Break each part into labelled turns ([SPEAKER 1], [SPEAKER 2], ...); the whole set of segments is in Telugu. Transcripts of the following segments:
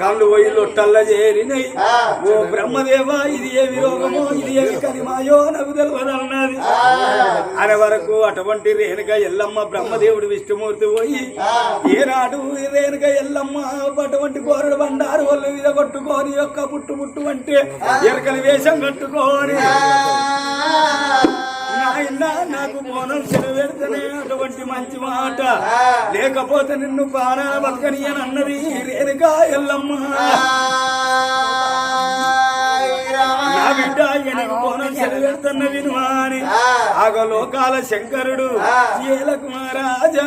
[SPEAKER 1] కళ్ళు ఒయిలు టల్ల చేరినై. ఓ బ్రహ్మదేవా ఇది ఏమి రోగమో ఇది ఏమి కలిమాయో నాకు తెలవదన్నది అర వరకు అటువంటి రేణుక ఎల్లమ్మ బ్రహ్మదేవుడు విష్ణుమూర్తి పోయి ఏనాడు రేణుక ఎల్లమ్మ అటువంటి కోరుడు బండారు వాళ్ళు విధ కొట్టుకోని యొక్క పుట్టు పుట్టు అంటే ఎరకలి వేషం కట్టుకోని. నాయన నాకు మోనం సెలవెడతనే అటువంటి మంచి మాట. లేకపోతే నిన్ను ప్రాణాల బతకని అని అన్నది రేణుగా ఎల్లమ్మ. నా బిడ్డ ఎనకు మోనం సెలవెడతన్న వినువా ఆగలోకాల శంకరుడు ఏల కుమారాజా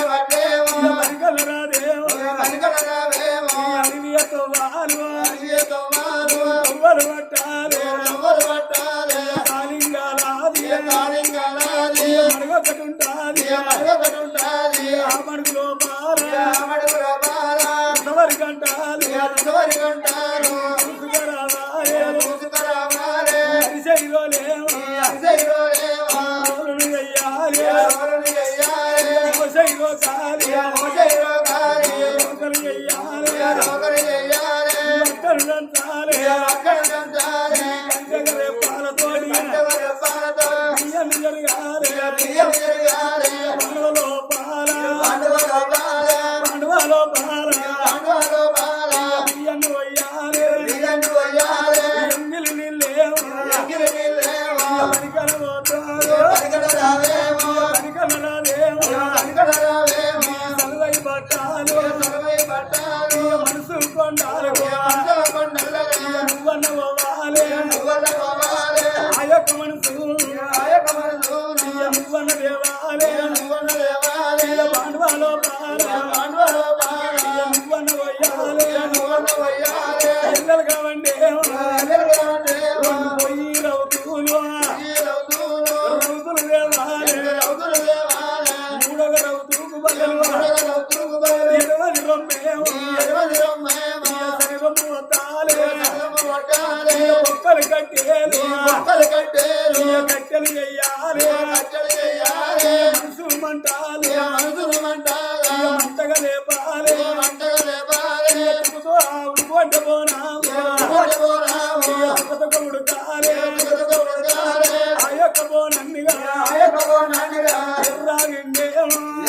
[SPEAKER 1] Amen.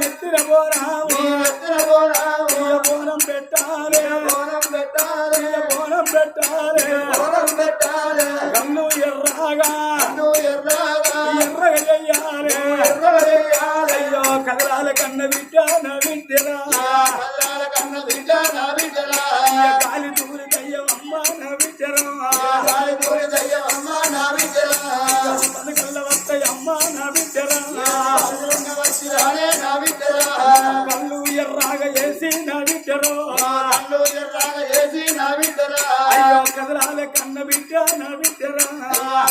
[SPEAKER 1] నిద్ర పోరాము అయ్యో కదలాల కన్న బిడ్డ నా బిడ్డరా.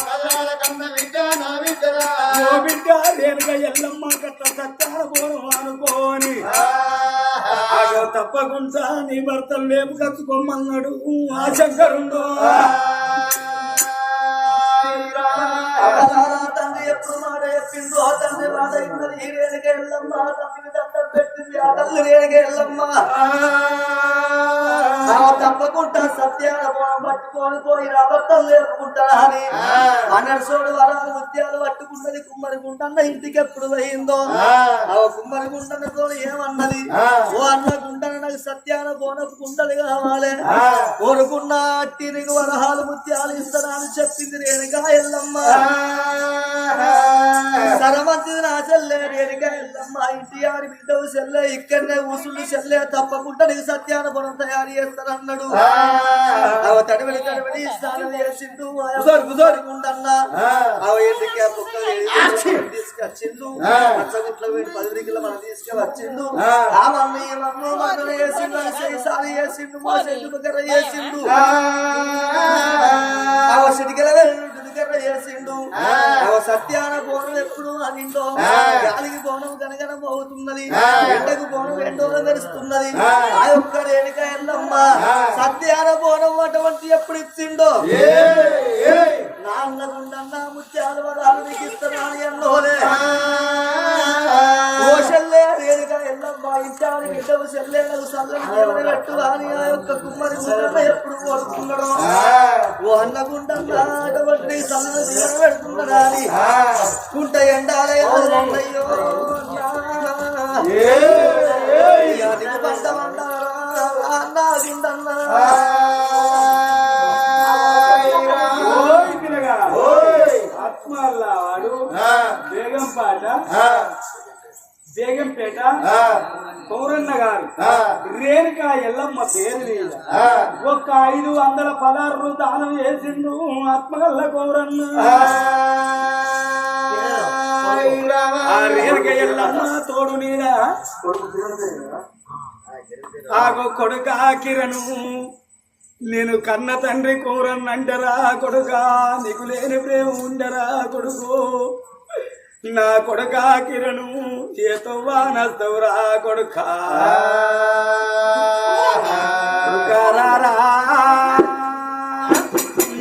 [SPEAKER 2] కళ్ళాల కన్న బిడ్డ నా బిడ్డరా.
[SPEAKER 1] ఓ బిడ్డ రేనుగా ఎల్లమ్మ కట్ట సత్తాన పోను అనుకోని. తప్పకుండా నీ భర్తలు లేపు కచ్చుకోమన్నాడు ఆ శంకరుండో
[SPEAKER 3] తండ్రి ఎప్పుడు మాట చెప్పిందో ఆ. తండ్రి మాట ఇన్నది ఈ రేణుక ఎల్లమ్మ ఆ. తండ్రికి దండం పెట్టింది ఆ. తల్లి రేణుక ఎల్లమ్మ ఆ. తప్పకుండా సత్యాల పట్టుకొని పోయి రాబట్టలు లేపుకుంటాడా అని అన్నడు సోడు వరాలు ముత్యాలు పట్టుకున్నది కుమ్మరి గుంటన్న ఇంటికి ఎప్పుడు పోయిందో ఆ. కుమ్మరి గుంటన్నతో ఏమన్నది ఓ అన్న గుంటన నాకు సత్యాన పోనకు గుంటలు కావాలి కోరుకున్న తిరిగి వరహాలు ముత్యాలు ఇస్తాను అని చెప్పింది రేణుక ఎల్లమ్మ సరమంతిది నా చెల్లె రేణుక ఎల్లమ్మ. బిడ్డవు చెల్లె ఇక్కడనే ఊసులు చెల్లె. తప్పకుండా నీకు సత్యాన పొలం తయారు చేస్తానన్నాడు. అవ తడివడి స్నానం చేసిండు. గుండన్నా. అవ తీసుకొచ్చిండు. పచ్చగుట్ల పది దిగుల మనం తీసుకువచ్చిండు. ఆ. మమ్మీ మమ్మీ మమ్మల్ని చేసిండు సారి చేసిండు. మా చెట్టు దగ్గర చేసిండు అవ దగ్గర చేసిండు. సత్యాన బోనం ఎప్పుడు అనిందో గాలికి బోనం కనగన మోగుతున్నది ఎండకు బోనం ఎండోన మెరుస్తున్నది. ఆ. యొక్క రేణుక ఎల్లమ్మ సత్యాన బోనం అటువంటి ఎప్పుడు ఇచ్చిండో? నాన్న గుండన్న ముత్యాల వరాలు నీకు ఇస్తున్నాను ఎన్నోలే. ఓ చెల్లె రేణుక ఎల్లమ్మ బిడ్డవు సల్లని పెట్టు అని ఆ యొక్క కుమ్మరి ఎప్పుడు కోరుకున్నాడో? ఓ అన్న గుండన్న అటువంటి సల్లని దేవుని పెడుతున్నాడా అని కుంట ఎండాలే అయ్యో పంటమంటారా అన్న గుండన్న
[SPEAKER 1] ఓయ్ పిల్లగా ఆత్మల్లా వాడు బేగంపాట పౌరన్న గారు. రేణుక ఎల్లమ్మ పేరు మీద ఒక్క ఐదు వందల పదార్లు దానం చేసిండు ఆత్మగల్ల పౌరన్న రేణుక ఎల్లమ్మ తోడు నీడ ఆగో కొడుక కిరణు నేను కన్న తండ్రి కూరన్నంటరా కొడుకా నీకు లేని ప్రేమ ఉండరా కొడుకు? నా కొడుక కిరణు చేతో వానస్తవురా కొడుకా. కొడుకారారా,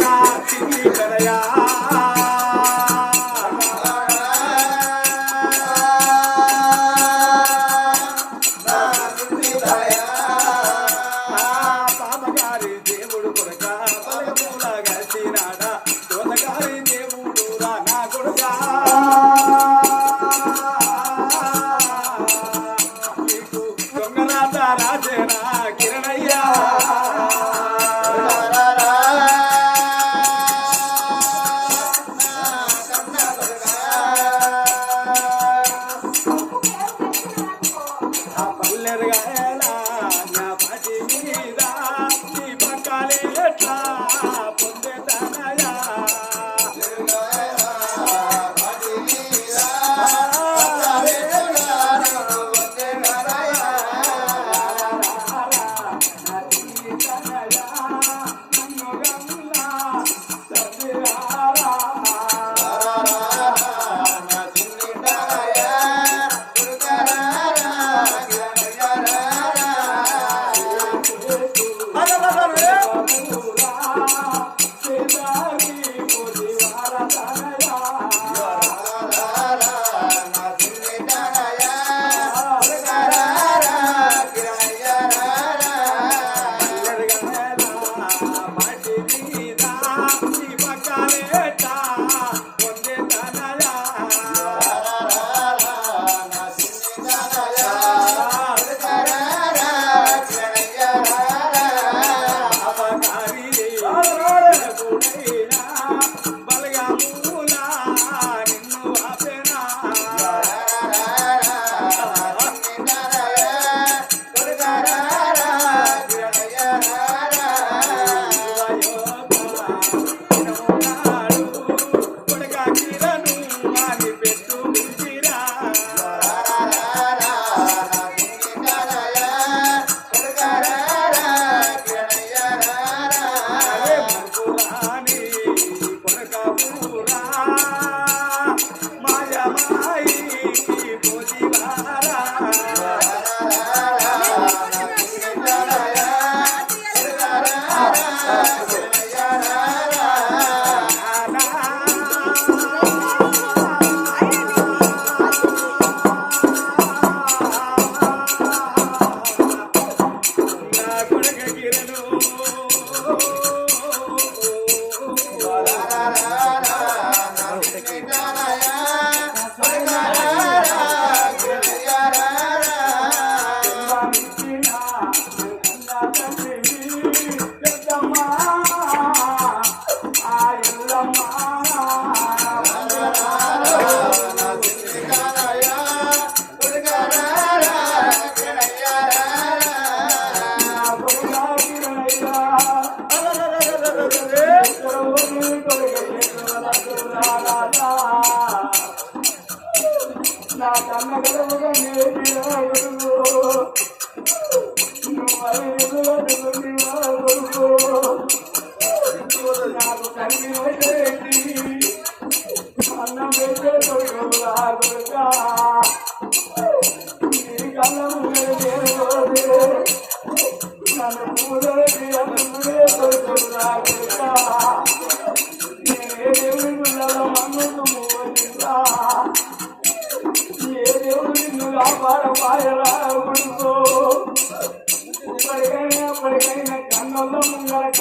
[SPEAKER 1] నా చిన్ని కరయా దేవుడు కొడుక పలకమూల గడిచినాడా దేవుడు రా నా కొడుకా. నా కన్న గడపగా నేను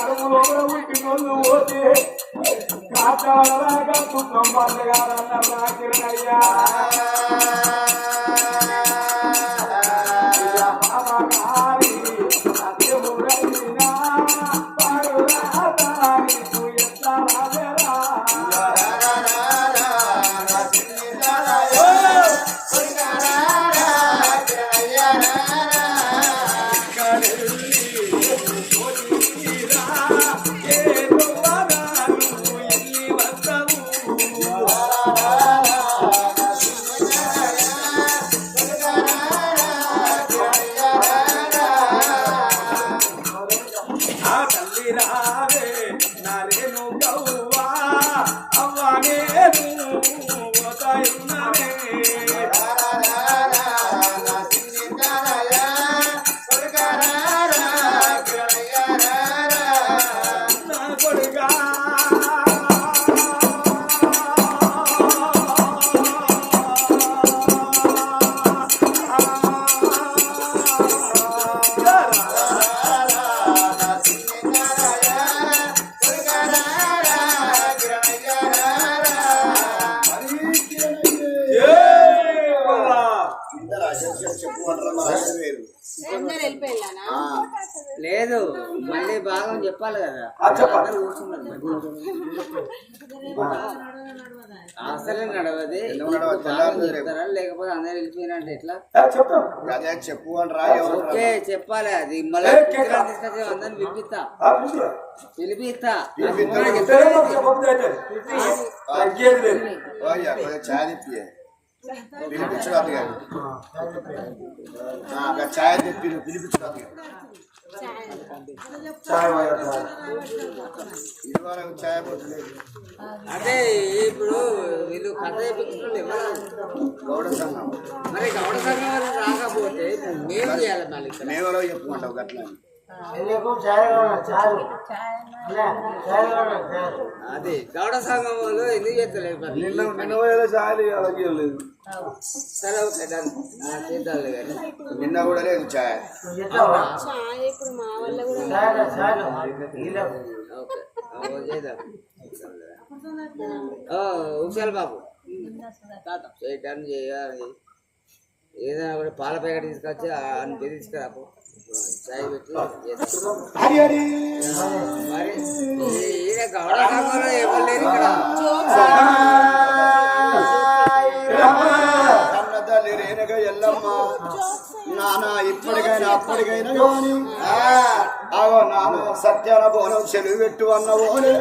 [SPEAKER 1] ముంగల కడుపులో పుట్టినోళ్ళు పోతే కాచాడలాగా దుఃఖం పండగారన్న కిరణయ్యా.
[SPEAKER 4] అందరు
[SPEAKER 5] లేదు మళ్ళీ భాగం చెప్పాలి కదా. కూర్చున్నారు. అసలే నడవది. చెప్తారా? లేకపోతే అందరు వెళ్ళిపోయినట్టు ఎట్లా
[SPEAKER 2] అదే చెప్పు
[SPEAKER 5] ఓకే చెప్పాలి అది. మళ్ళీ తీసుకొచ్చి అందరిని పిలిపిస్తా. పిలిపిస్తా.
[SPEAKER 2] ఛాయ్ తెప్పి ఇది
[SPEAKER 5] అంటే ఇప్పుడు వీళ్ళు కథ
[SPEAKER 2] గౌడ సంఘం
[SPEAKER 5] మరి గౌడ సంఘం రాకపోతే మేము చేయాలి మళ్ళీ
[SPEAKER 2] మేము చెప్పుకుంటావు గట్లా
[SPEAKER 5] అది గౌడ సంఘం వాళ్ళు ఎందుకు చేస్తలేదు?
[SPEAKER 1] నిన్న నిన్న పోయేదో లేదు.
[SPEAKER 5] సరే ఓకే చేద్దాంలే కానీ.
[SPEAKER 2] నిన్న కూడా లేదు ఛాయ్
[SPEAKER 4] చాయ్ ఇప్పుడు మా వల్ల కూడా
[SPEAKER 5] ఓకే చేద్దాం. ఉషాల్ బాబు. చేయటాన్ని చేయాలి? ఏదైనా కూడా పాల ప్యాకెట్ తీసుకొచ్చి అని తీసుకురాపు. గౌడ ఎవరు లేరు ఇక్కడ
[SPEAKER 2] ఎల్లమ్మ నాన్న ఇప్పటికైనా అప్పటికైనా కానీ అవో నాన్న సత్యాన బోనం చెలువు పెట్టు అన్నవోని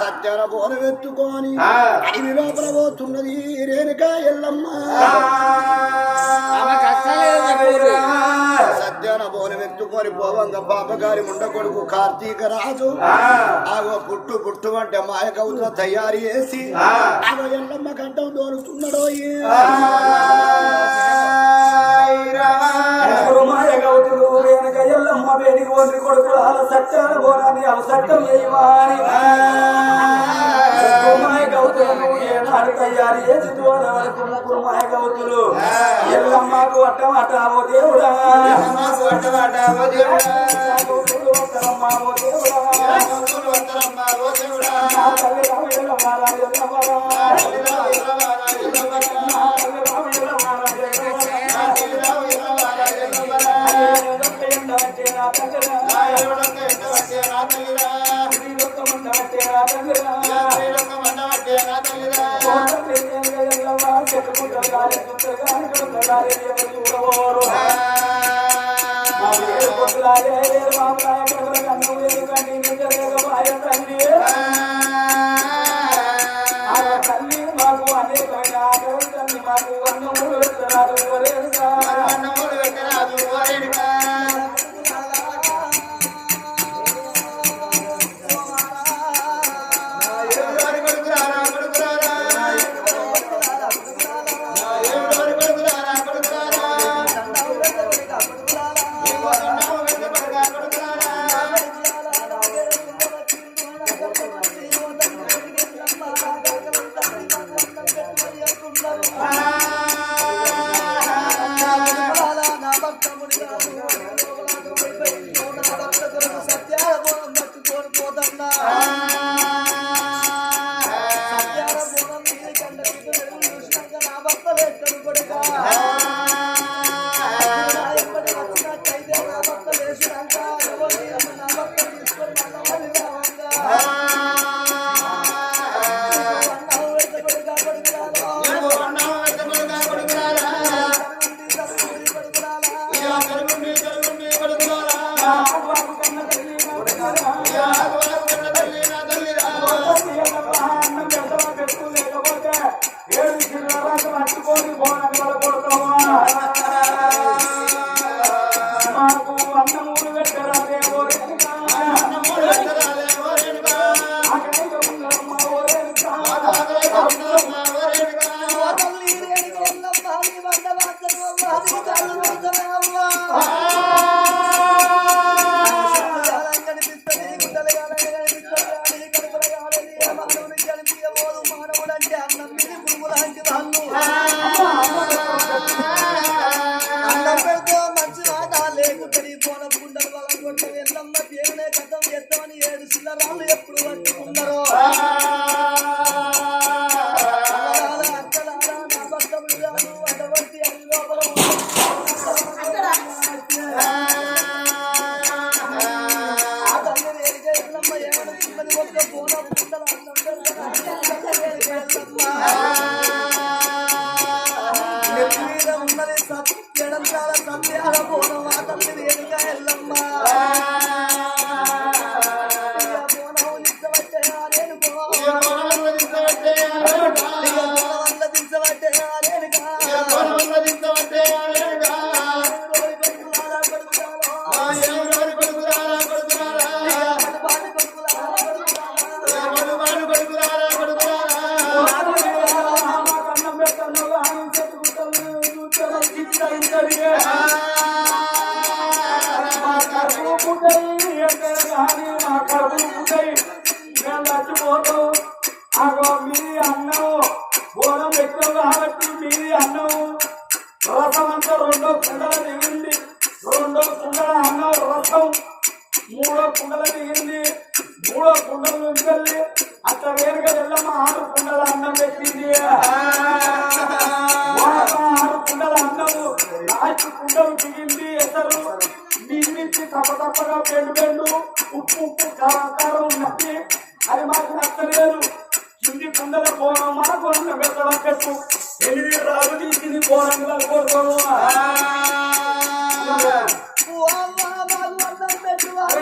[SPEAKER 2] సత్యాన బోనం ఎత్తుకొని అడవి లోపల పోతున్నది రేణుక ఎల్లమ్మ సత్యాన బోనం ఎత్తుకొని పోవంగ పాపగారి ముండ కొడుకు కార్తీక రాజు. ఆగో పుట్టు పుట్టు అంటే మాయ కవుతో తయారు చేసి ఆగో ఎల్లమ్మ గడ్డం దోలుతున్నాడో
[SPEAKER 1] మాయ గౌతులు వెనక వేడికి ఒంటి కొడుకు వాళ్ళ సత్యాన్ని పోరాని వాళ్ళ సత్యం చేయవాని కుమాయ గౌతులను ఏనాడు
[SPEAKER 3] తయారు చేసి దూర వరకు కుమాయ గౌతులు. ఎల్లమ్మకు అట్టం అటావో దేవుడా.
[SPEAKER 1] దేవుడా.
[SPEAKER 3] వచ్చే నా
[SPEAKER 1] తగ్గరా
[SPEAKER 3] శ్రీలోక మంట వచ్చే నా తగ్గరా చూడవోరు మా ప్రాయ కంటే నిజ లేక మాయ తండ్రి ఆది కర్మ కోసం మూడో కుండలకు ఏంది మూడో కుండల నుంచి వెళ్ళి అట్లా వేరుగా వెళ్ళమ్మ ఆరు కుండల అన్నం పెట్టింది. ఆరు కుండల అన్నం లాస్ట్ కుండలు దిగింది ఎసరు. తప్ప తప్పగా పెండు పెండు ఉప్పు ఉప్పు కారం నచ్చి అది మాకు నచ్చలేదు. చిన్ని కుండల పోనం మన కోసం పెట్టడం పెట్టు ఎనిమిది రాజు తీసుకుని పోనం కోరుకోను